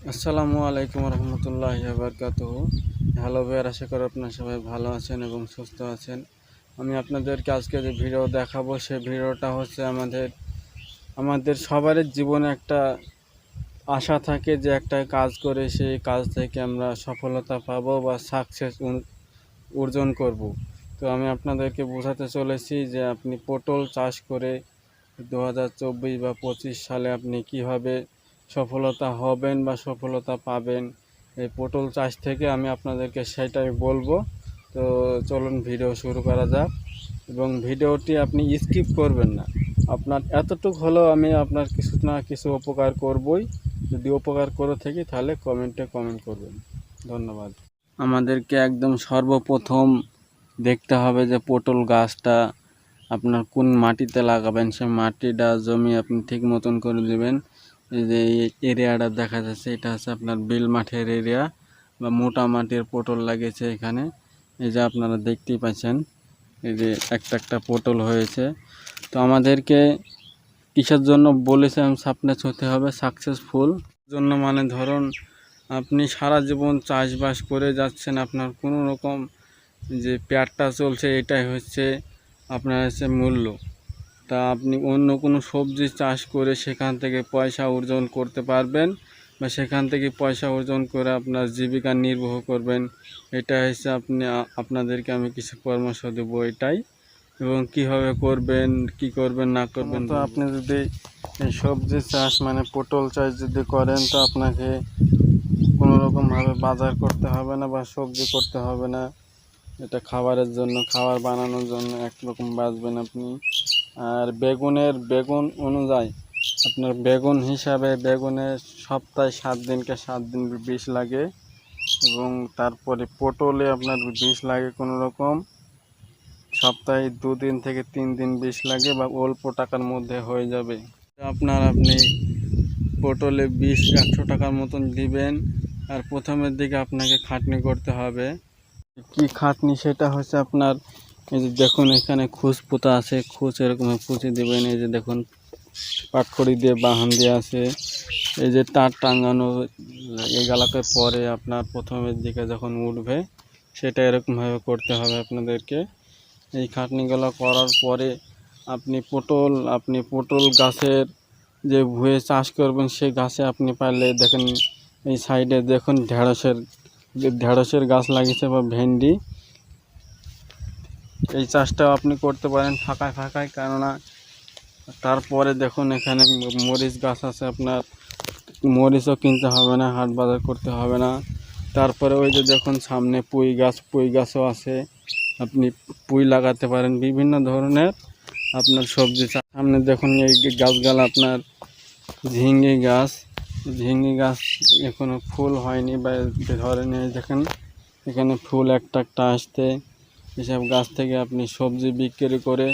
আসসালামু আলাইকুম রহমতুল্লাহ বরকাত হ্যালো ভাইয়ার আশা করি আপনার সবাই ভালো আছেন এবং সুস্থ আছেন। আমি আপনাদেরকে আজকে যে ভিডিও দেখাবো সেই ভিডিওটা হচ্ছে আমাদের আমাদের সবারই জীবনে একটা আশা থাকে যে একটা কাজ করে সেই কাজ থেকে আমরা সফলতা পাবো বা সাকসেস অর্জন করব। তো আমি আপনাদেরকে বোঝাতে চলেছি যে আপনি পটল চাষ করে দু হাজার চব্বিশ বা পঁচিশ সালে আপনি কীভাবে সফলতা হবেন বা সফলতা পাবেন, এই পটল চাষ থেকে আমি আপনাদেরকে সেটাই বলব। তো চলুন ভিডিও শুরু করা যাক। এবং ভিডিওটি আপনি স্কিপ করবেন না। আপনার এতটুকু হলেও আমি আপনার কিছু না কিছু উপকার করবই। যদি উপকার করে থাকি তাহলে কমেন্টে কমেন্ট করবেন। ধন্যবাদ। আমাদেরকে একদম সর্বপ্রথম দেখতে হবে যে পটল গাছটা আপনার কোন মাটিতে লাগাবেন, সে মাটিটা জমি আপনি ঠিক মতন করে দেবেন। এই যে এরিয়াটা দেখা যাচ্ছে, এটা হচ্ছে আপনার বিল মাঠের এরিয়া বা মোটা মাটির পটল লাগিয়েছে এখানে। এই যে আপনারা দেখতেই পাচ্ছেন, এই যে একটা একটা পটল হয়েছে। তো আমাদেরকে কিসের জন্য বলেছিলাম সাপনেস হতে হবে সাকসেসফুল জন্য মানে ধরুন আপনি সারা জীবন চাষবাস করে যাচ্ছেন, আপনার কোনো রকম যে পেয়ারটা চলছে, এটাই হচ্ছে আপনার হচ্ছে মূল্য। তা আপনি অন্য কোনো সবজি চাষ করে সেখান থেকে পয়সা অর্জন করতে পারবেন বা সেখান থেকে পয়সা অর্জন করে আপনার জীবিকা নির্বাহ করবেন। এটা হচ্ছে আপনি আপনাদেরকে আমি কিছু পরামর্শ দেবো এটাই। এবং কীভাবে করবেন, কি করবেন, না করবেন তো আপনি যদি সবজি চাষ মানে পটল চাষ যদি করেন, তো আপনাকে কোনো রকমভাবে বাজার করতে হবে না বা সবজি করতে হবে না। এটা খাবারের জন্য, খাবার বানানোর জন্য একরকম বাঁচবেন আপনি। আর বেগুনের, বেগুন অনুযায়ী আপনার বেগুন হিসাবে বেগুনের সপ্তাহে সাত দিনকে সাত দিন বিষ লাগে এবং তারপরে পটলে আপনার বিষ লাগে কোনো রকম। সপ্তাহে দুদিন থেকে তিন দিন বিষ লাগে বা অল্প টাকার মধ্যে হয়ে যাবে। আপনার আপনি পটলে বিষ একশো টাকার মতন দিবেন। আর প্রথমের দিকে আপনাকে খাটনি করতে হবে। কি খাটনি সেটা হচ্ছে আপনার, এই যে দেখুন এখানে খুচ পোতা আছে খুচ এরকম পুঁতে দেবেন, এই যে দেখুন পাটখড়ি দিয়ে বাহান দিয়ে আছে, এই যে তার টাঙানো এগুলোকে পরে আপনার প্রথমের দিকে যখন উঠবে, সেটা এরকমভাবে করতে হবে আপনাদেরকে। এই খাটনিগুলো করার পরে আপনি পটল আপনি পটল গাছের যে ভুয়ে চাষ করবেন সেই গাছে আপনি পারলে দেখেন এই সাইডে দেখুন ঢেঁড়সের ঢেঁড়সের গাছ লাগিয়েছে বা ভেন্ডি, এই চাষটাও আপনি করতে পারেন ফাঁকায় ফাঁকায়। কেননা তারপরে দেখুন এখানে মরিচ গাছ আছে আপনার, মরিচও কিনতে হবে না, হাট বাজার করতে হবে না। তারপরে ওই যে দেখুন সামনে পুঁই গাছ, পুঁই গাছও আছে। আপনি পুঁই লাগাতে পারেন, বিভিন্ন ধরনের আপনার সবজি। সামনে দেখুন এই গাছগুলো আপনার ঝিঙ্গি গাছ ঝিঙ্গি গাছ এখনও ফুল হয়নি বা ধরেনি দেখেন। এখানে ফুল একটা একটা আসতে এসব গাছ থেকে আপনি সবজি বিক্রি করে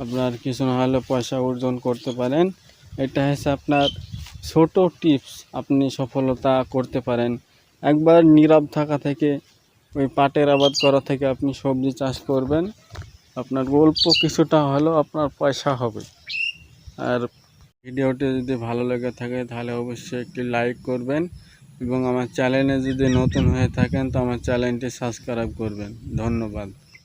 আপনার কিছু না হলে পয়সা অর্জন করতে পারেন। এটা হচ্ছে আপনার ছোট টিপস, আপনি সফলতা করতে পারেন। একবার নীরব থাকা থেকে, ওই পাটের আবাদ করা থেকে আপনি সবজি চাষ করবেন। আপনার অল্প কিছুটা হলেও আপনার পয়সা হবে। আর ভিডিওটি যদি ভালো লেগে থাকে, তাহলে অবশ্যই একটি লাইক করবেন এবং আমার চ্যানেলে যদি নতুন হয়ে থাকেন, তো আমার চ্যানেলটি সাবস্ক্রাইব করবেন। ধন্যবাদ।